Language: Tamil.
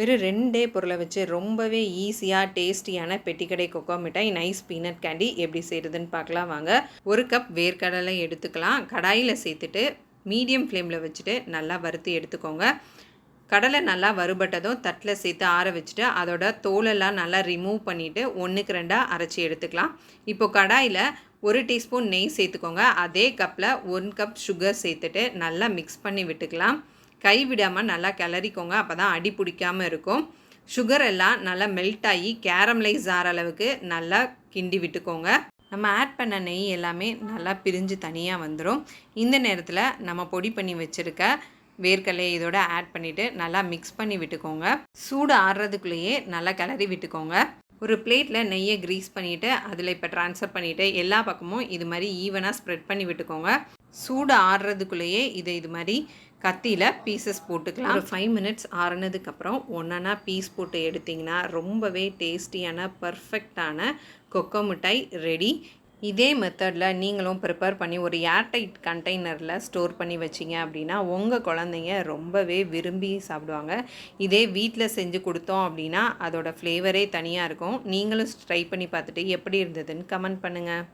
வெறும் ரெண்டே பொருளை வச்சு ரொம்பவே ஈஸியாக டேஸ்டியான பெட்டிக்கடை கொக்கோ மிட்டாய் நைஸ் பீனட் கேண்டி எப்படி செய்கிறதுன்னு பார்க்கலாம் வாங்க. ஒரு கப் வேர்க்கடலை எடுத்துக்கலாம். கடாயில் சேர்த்துட்டு மீடியம் ஃப்ளேமில் வச்சுட்டு நல்லா வறுத்து எடுத்துக்கோங்க. கடலை நல்லா வறுபட்டதும் தட்டில் சேர்த்து ஆற வச்சுட்டு அதோட தோலெல்லாம் நல்லா ரிமூவ் பண்ணிவிட்டு ஒன்றுக்கு ரெண்டாக அரைச்சி எடுத்துக்கலாம். இப்போ கடாயில் ஒரு டீஸ்பூன் நெய் சேர்த்துக்கோங்க. அதே கப்பில் ஒன் கப் சுகர் சேர்த்துட்டு நல்லா மிக்ஸ் பண்ணி விட்டுக்கலாம். கை விடாமல் நல்லா கிளறிக்கோங்க. அப்போ தான் அடி பிடிக்காமல் இருக்கும். சுகர் எல்லாம் நல்லா மெல்ட் ஆகி கேரமலைஸ் ஆகிற அளவுக்கு நல்லா கிண்டி விட்டுக்கோங்க. நம்ம ஆட் பண்ண நெய் எல்லாமே நல்லா பிரிஞ்சு தனியாக வந்துடும் இந்த நேரத்தில் நம்ம பொடி பண்ணி வச்சுருக்க வேர்க்கடலையை இதோட ஆட் பண்ணிவிட்டு நல்லா மிக்ஸ் பண்ணி விட்டுக்கோங்க. சூடு ஆடுறதுக்குள்ளேயே நல்லா கிளறி விட்டுக்கோங்க. ஒரு பிளேட்டில் நெய்யை க்ரீஸ் பண்ணிவிட்டு அதில் இப்போ ட்ரான்ஸ்ஃபர் பண்ணிவிட்டு எல்லா பக்கமும் இது மாதிரி ஈவனாக ஸ்ப்ரெட் பண்ணி விட்டுக்கோங்க. சூடு ஆறுறதுக்குள்ளேயே இதை இது மாதிரி கத்தியில் பீசஸ் போட்டுக்கலாம். ஒரு ஃபைவ் மினிட்ஸ் ஆறுனதுக்கப்புறம் ஒன்றா பீஸ் போட்டு எடுத்திங்கன்னா ரொம்பவே டேஸ்டியான பர்ஃபெக்டான கொக்கோ மிட்டாய் ரெடி இதே மெத்தடில் நீங்களும் ப்ரிப்பேர் பண்ணி ஒரு ஏர்டைட் கண்டெய்னரில் ஸ்டோர் பண்ணி வச்சிங்க அப்படின்னா உங்கள் குழந்தைங்க ரொம்பவே விரும்பி சாப்பிடுவாங்க. இதே வீட்டில் செஞ்சு கொடுத்தோம் அப்படின்னா அதோடய ஃப்ளேவரே தனியாக இருக்கும். நீங்களும் ட்ரை பண்ணி பார்த்துட்டு எப்படி இருந்ததுன்னு கமெண்ட் பண்ணுங்கள்